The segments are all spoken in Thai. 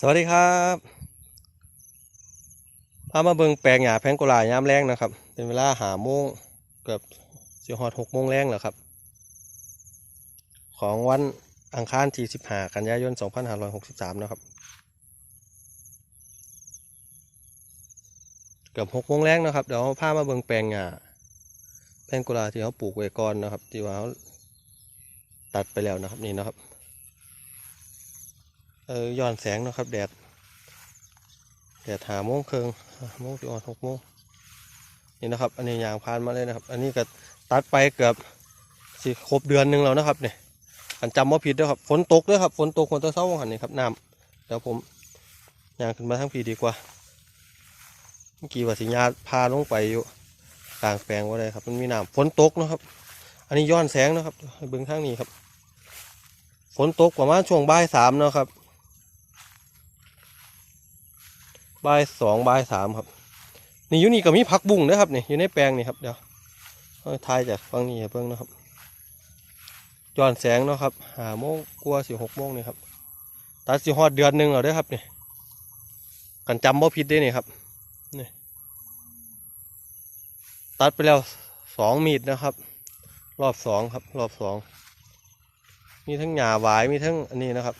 สวัสดีครับพามาเบิงแปลงหญ้าแพงกุหลาบยามแรงนะครับ เป็นเวลาหาโมงเกือบสิฮอดหกโมงแรงแล้วครับ ของวันอังคารที่15กันยายน2563นห้าร้อยหกสิบสามนะครับ เกือบหกโมงแรงนะครับเดี๋ยวเราพามาเบิงแปลงหญ้าแพงกุหลาบที่เขาปลูกไว้ก่อนนะครับ ที่ว่าเขาตัดไปแล้วนะครับนี่นะครับ เออย้อนแสงนะครับ แดด แดดหาโมงครึ่งโมงถึงออนหกโมงนี่นะครับ อันนี้ยางพานมาเลยนะครับ อันนี้ก็ตัดไปเกือบสิครบเดือนหนึ่งแล้วนะครับเนี่ยอันจำว่าผิดด้วยครับ ฝนตกด้วยครับ ฝนตกฝนตะเช้าหันนี่ครับน้ำเดี๋ยวผมยางขึ้นมาทั้งพีดีกว่า เมื่อกี้ว่าสิญาพาลงไปอยู่กลางแปลงว่าเลยครับ มันมีน้ำฝนตกนะครับ อันนี้ย้อนแสงนะครับเบิ้องข้างนี้ครับ ฝนตกประมาณช่วงบ่ายสามนะครับ บายสองบายสามครับ นี่อยู่นี่ก็มีผักบุ้งนะครับนี่อยู่ในแปลงนี่ครับเดี๋ยวทายจากฟังนี่เพิ่งนะครับย้อนแสงเนาะครับหาโมงกลัวสิหกโมงนี่ครับตัดสิฮอดเดือนหนึ่งแล้วเด้อครับนี่กันจำบ่ผิดเด้นี่ครับนี่ตัดไปแล้วสองมีดนะครับ รอบสองครับ รอบสองมีทั้งหญ้าหวายมีทั้งอันนี้นะครับ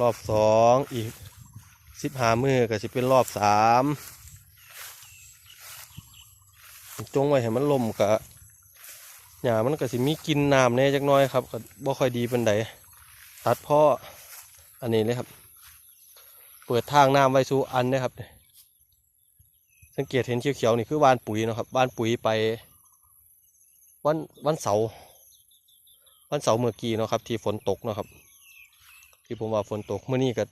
รอบสองอีก สิบหามือก็สิเป็นรอบสามจงไว้ให้มันลมกะหญ้ามันก็สิมีกินน้ำแน่จักน้อยครับก็บ่ค่อยดีเป็นไดตัดพ่ออันนี้เลยครับ เปิดทางน้ำไว้สู่อันนะครับ สังเกตเห็นเขียวๆนี่คือบ้านปุ๋ยนะครับบ้านปุ๋ยไปวันวันเสาร์วันเสาร์เมื่อกี้นะครับ ที่ฝนตกนะครับ ที่ผมว่าฝนตกเมื่อนี้ก็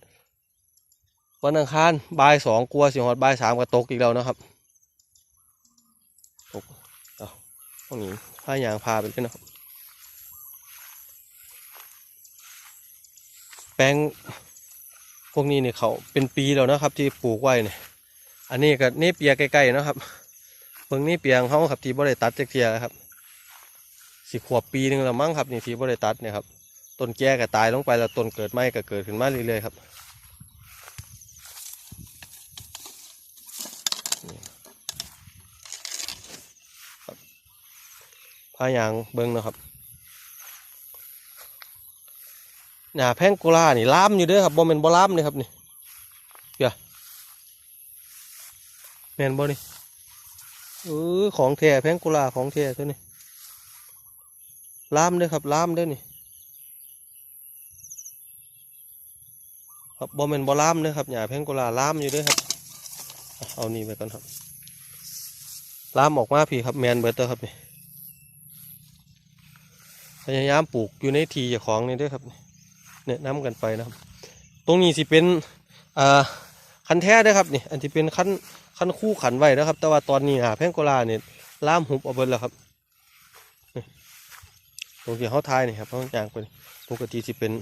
วันอังคารบ่ายสองกลัวสิฮอดบ่ายสามก็ตกอีกแล้วนะครับตกเอาห้องนี้ผ้ายางพาไปเลยนะครับ แปลงพวกนี้เนี่ยเขาเป็นปีแล้วนะครับ ที่ปลูกไว้เนี่ยอันนี้ก็นี่เปียใกล้ๆนะครับเบิ่งนี่เปียงเขาครับที่บ่ได้ตัดจักเทียครับสิขวบปีหนึ่งแล้วมั้งครับนี่ที่บ่ได้ตัดเนี่ยครับต้นแก่ก็ตายลงไปแล้วต้นเกิดใหม่ก็เกิดขึ้นมาเรื่อยๆครับนี่ครับ พายางเบิ้งนะครับหนาแพงโกลานี่ล้ามอยู่เด้อครับบ่แม่นบ่ล้ามเลยครับนี่เดี๋ยวแมนบ่นี่เออของแท้แพงโกลาของแท้ตัวนี้ล้ามเด้อครับล้ามเด้อนี่ครับบอมเมนบอล่ามเด้อครับหญ้าแพงโกลาล่ามอยู่เด้วยครับ เอานี่ไปก่อนครับล่ามออกมาพี่ครับแมนเบิร์เตอร์ครับนี่ พยายามปลูกอยู่ในทีจ้าของนี่ด้วยครับเนี่ยน้ำกันไปนะครับ ตรงนี้สิเป็นอ่าคันแท้ด้อครับนี่อันที่เป็นคันคันคู่ขันไว้นะครับ แต่ว่าตอนนี้หาแพงโกลาเนี่ยล่ามหุบเอาเบิดแล้วครับตรงที่เขาทายนี่ครับเขาจางไปปกติสิเป็น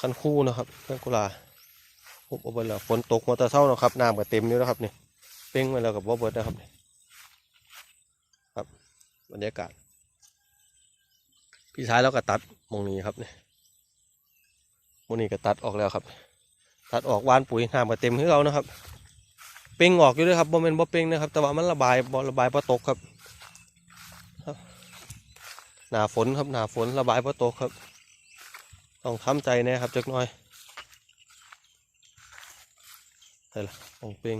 คันคู่นะครับเพื่อนกุลาหุบเอาไปแล้วฝนตกมอเตอร์เศร้านะครับน้ำก็เต็มอยู่แล้วครับนี่เป้งไปแล้วกับว่าเบิร์ดนะครับนี่ครับบรรยากาศ พี่ชายเราก็ตัดมองนี้ครับเนี่หมองนี้ก็ตัดออกแล้วครับ ตัดออกวานปุ๋ยน้ำก็เต็มให้เรานะครับ เป้งออกอยู่ด้วยครับบ่เป็นบ่เป้งนะครับ แต่ว่ามันระบายบ่ระบายพอตกครับหนาฝนครับหนาฝนระบายพอตกครับ ต้องทำใจนะครับจักหน่อยใช่ละมองเป่ง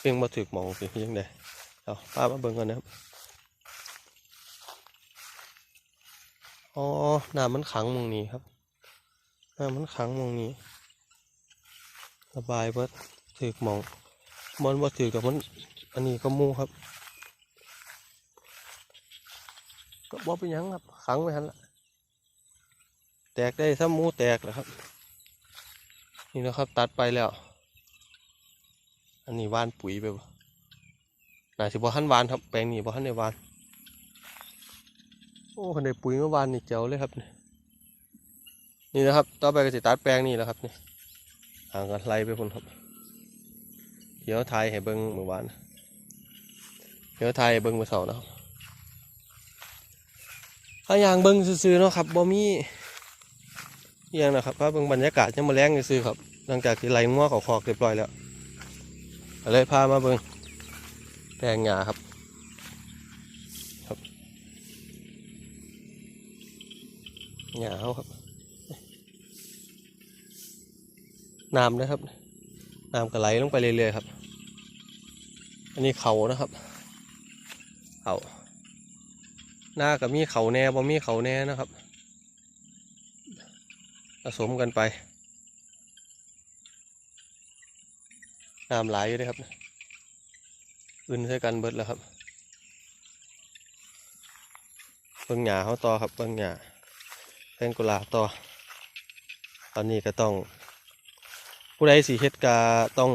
เป่งมาถึกหมองสิยังไงเอาป้ามาเบิ่งกันนะครับ อ๋อน้ำมันขังมองนี้ครับน้ำมันขังมองนี้ ระบายว่าถึกหมองมันว่าถึกกับมัน อันนี้ก็มูครับ ก็บ่เป็นยังครับ ขังไว้หันละแตกได้ซ้ำหมูแตกแล้วครับ นี่นะครับ ตัดไปแล้ว อันนี้วานปุ๋ยไปบ่น่าสิบ่ทันวานครับ แปลงนี้บ่ทันได้หวาน อ้คันได้ปุ๋ยเมื่อวานนี่เจ๋วเลยครับ นี่นี่นะครับ ต่อไปก็สิตัดแปลงนี่แหล้วครับนี่ห่างกันไล่ไปพุ่นครับ เดี๋ยวทายให้เบิ่งเมื่อวาน เดี๋ยวทายให้เบิ่งเมื่อเสาร์นะครับถ้าอย่างเบิ่งซื่อๆเนาะครับบ่มีเอียงนะครับพาเบิ่งบรรยากาศยังมาแรงซื้อครับ หลังจากที่ไล่งัวเขาคอกเรียบร้อยแล้วเลยพามาเบิ่งแปลงหญ้าครับ หญ้าเขาครับน้ำนะครับน้ำก็ไหลลงไปเรื่อยๆครับ อันนี้เขานะครับ เขาหน้ากับมีเขาแน่บ่มีเขาแน่นะครับผสมกันไปน้ำไหลอยู่เลยครับอึนใส่กันเบิดแล้วครับเบิ่งหญ้าเขาต่อครับเบิ่งหญ้า แพงกุหลาบต่อ ตอนนี้ก็ต้อง ผู้ใดสิเฮ็ดกาต้อง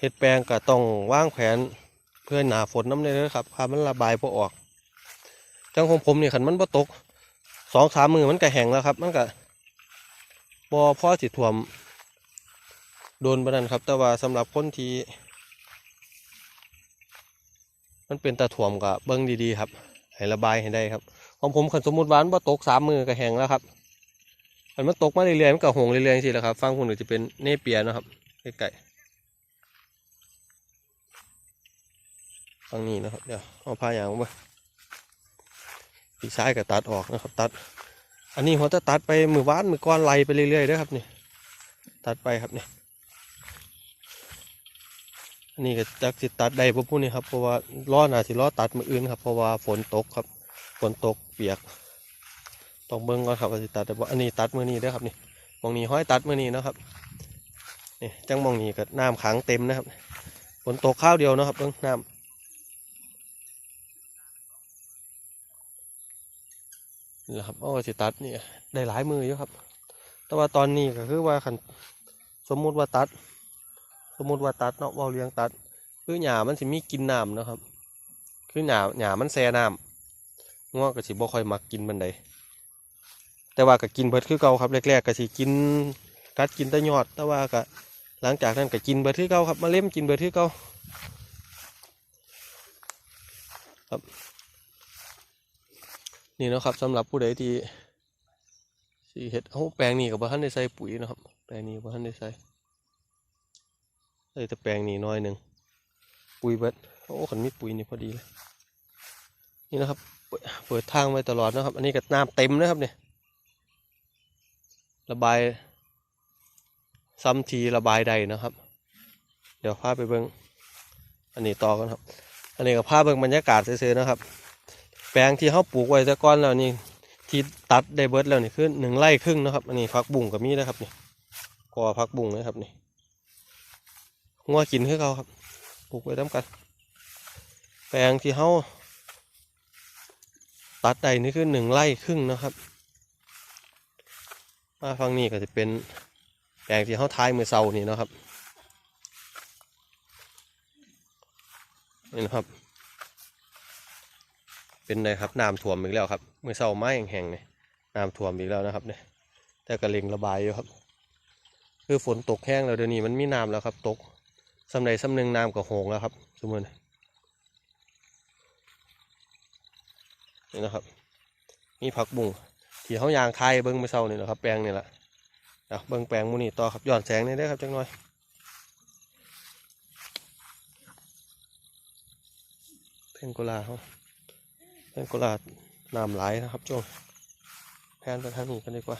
เฮ็ดแปลงก็ต้องวางแผนเพื่อหนาฝนน้ำเลยนะครับพามันระบายพอออก จังของผมนี่ขันมันบ่ตกสองสามมือมันก็แห้งแล้วครับ มันก็บ่พอสิท่วม โดนปานนั้นครับ แต่ว่าสำหรับคนที่มันเป็นตาถ่วมกับเบิ้งดีๆครับ ให้ระบายให้ได้ครับของผมขันสมมุติวานบ่าตกสามมือก็แห้งแล้วครับขันมันตกมาเรื่อยๆมันก็หงเรื่อยๆสิแหละครับฟังคุณหนูจะเป็นเนเปียนะครับใกล้ๆฟังนี้นะครับเดี๋ยวเอาผ้ายางมาปีซ้ายก็ตัดออกนะครับ ตัด อันนี้หัวจะตัดไปมือวานมือก้อนไล่ไปเรื่อยๆด้อครับนี่ตัดไปครับเนี่ย อันนี้ก็จักสิตัดได้พวกพวกนี้ครับเพราะว่าล้อหนาสิล้อตัดมืออื่นครับเพราะว่าฝนตกครับฝนตกเปียกต้องเบิ้งก่อนครับว่าสิตัดแต่ว่าอันนี้ตัดมือนี้ด้อครับนี่มองนี้ห้อยตัดมือนี้นะครับนี่จังมองนี้ก็น้ำขังเต็มนะครับฝนตกข้าวเดียวนะครับเบิ้งน้ำนี่แหละครับเอาก็สิตัดนี่ได้หลายมืออยู่ครับ แต่ว่าตอนนี้ก็คือว่าคันสมมุติว่าตัด มมติว่าตัดเนาะเว่าเลี้ยงตัด คือหญ้ามันสิมีกินน้ำนะครับ คือหญ้าหญ้ามันแซ่น้ำงัวก็สิบ่ค่อยมักกินบันไดแต่ว่าก็กินเบิดคือเก่าครับแรกๆก็สิกินกัดกินแต่ยอด แต่ว่าก็หลังจากนั้นก็กินเบิดคือเก่าครับมาเล่มกินเบิดคือเก่าครับนี่นะครับสำหรับผู้ใดที่สิเฮ็ดเอ้าแปลงนี้ก็บ่ทันได้ใส่ปุ๋ยนะครับ แปลงนี้บ่ทันได้ใส่ เลยแต่แปลงนี้น้อยหนึ่งปุ๋ยเบิดโอ้ขันมีปุ๋ยนี่พอดีเลยนี่นะครับ เปิดทางไว้ตลอดนะครับ อันนี้ก็น้ำเต็มนะครับเนี่ยระบายซ้ำทีระบายใดนะครับ เดี๋ยวพาไปเบิ้งอันนี้ต่อกันครับ อันนี้ก็พาเบิ้งบรรยากาศเฉยๆนะครับ แปลงที่เขาปลูกไว้ต่ก้อนแล้วนี่ที่ตัดได้เบิดแล้วนี่คือหนึ่งไร่ครึ่งนะครับ อันนี้พักบุ่งกับมีนะครับนี่กอพักบุ่งนะครับนี่ งัวกินคือเขาครับปลูกไว้น้ำกัน แปลงที่เขาตัดใดนี่คือหนึ่งไร่ครึ่งนะครับมาฟังนี่ก็จะเป็นแปลงที่เขาท้ายมือเสานี่นะครับนี่นะครับ เป็นไงครับน้ำท่วมอีกแล้วครับมือเสาไม้แห้งๆเนี่ยน้ำท่วมอีกแล้วนะครับเนี่ยแต่กระเลงระบายอยู่ครับ คือฝนตกแห้งแล้วเดี๋ยวนี้มันมีน้ำแล้วครับตก สำใดสำหนึ่งน้ำกับโหงแล้วครับสมมตินี่นะครับ มีผักบุ้งที่เขายางคายเบิ้งไปเศร้านี่แหละครับ แปลงนี่แหละเบิ้งแปลงมูนี่ต่อครับย้อนแสงนี่ได้ครับจังหน่อยเพนโกลาเขาเพนโกลาน้ำไหลายนะครับจ้งแพนไปทางนี้กันดีกว่า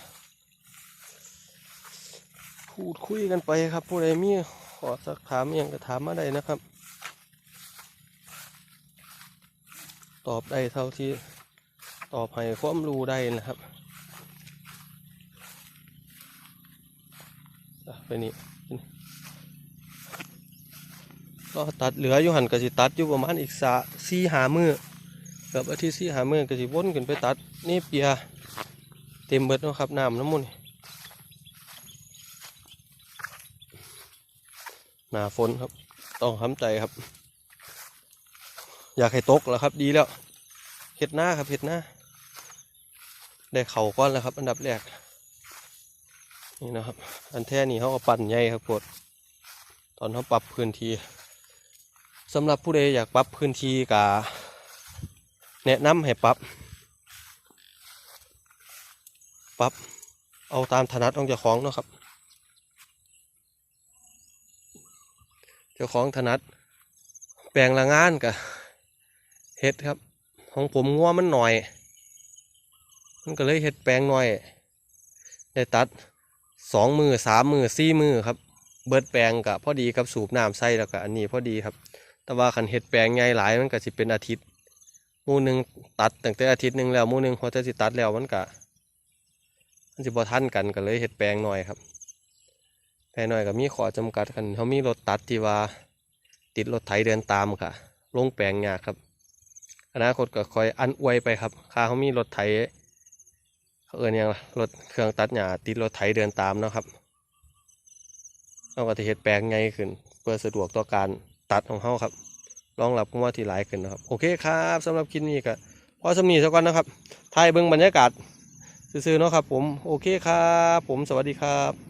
พูดคุยกันไปครับผู้ใดมี อสักถามอย่างก็ถามมาได้นะครับ ตอบได้เท่าที่ตอบให้ความรู้ได้นะครับไปนี่ก็ตัดเหลืออยู่หันก็สิตัดอยู่ประมาณอีกสาสี่หามือกับอาทิตย์สี่หามือก็สิวนขึ้นไปตัดนี่เปียเต็มเบิดนะครับน้ำน้ำมันต์ หนาฝนครับ ต้องทำใจครับ อยากให้ตกแล้วครับ ดีแล้วเห็ดหน้าครับเห็ดหน้าได้เข่าก้อนแล้วครับ อันดับแรกนี่นะครับ อันแท้นี่เขาก็ปั่นใหญ่ครับกดตอนเขาปรับพื้นที่สำหรับผู้ใดอยากปรับพื้นที่กะแนะนำให้ปรับปรับเอาตามถนัดของเจ้าของเนาะครับ จ้าของถนัด แปลงละงานกับเฮ็ดครับ ของผมงัวมันหน่อย มันก็เลยเฮ็ดแปลงหน่อย ได้ตัดสองมือสามมือสี่มือครับ เบิดแปลงกับพอดีกับสูบน้ำใส่แล้วก็อันนี้พอดีครับ แต่ว่าคันเฮ็ดแปลงใหญ่หลายมันก็สิเป็นอาทิตย์มู่หนึ่งตัดตั้งแต่อาทิตย์หนึ่งแล้วมู่หนึ่งพอจะสิตัดแล้วมันก็มันสิบ่ทันกันก็เลยเฮ็ดแปลงหน่อยครับ แปลงหน่อยก็มีขอจำกัดกันเขามีรถตัดที่ว่า ติดรถไถเดินตามค่ะ ลงแปลงยากครับ อนาคตก็คอยอันอวยไปครับค่าเขามีรถไถเขาเอินยังล่ะรถเครื่องตัดหญ้าติดรถไถเดินตามนะครับเราก็จะเฮ็ดแปลงไงขึ้น เพื่อสะดวกต่อการตัดของเขาครับรองรับกับว่าที่หลายขึ้นนะครับ โอเคครับสำหรับคลิปนี้ก็พอสำนีสักก่อนนะครับถ่ายเบิ่งบรรยากาศซื่อๆเนาะครับ ผมโอเคครับผมสวัสดีครับ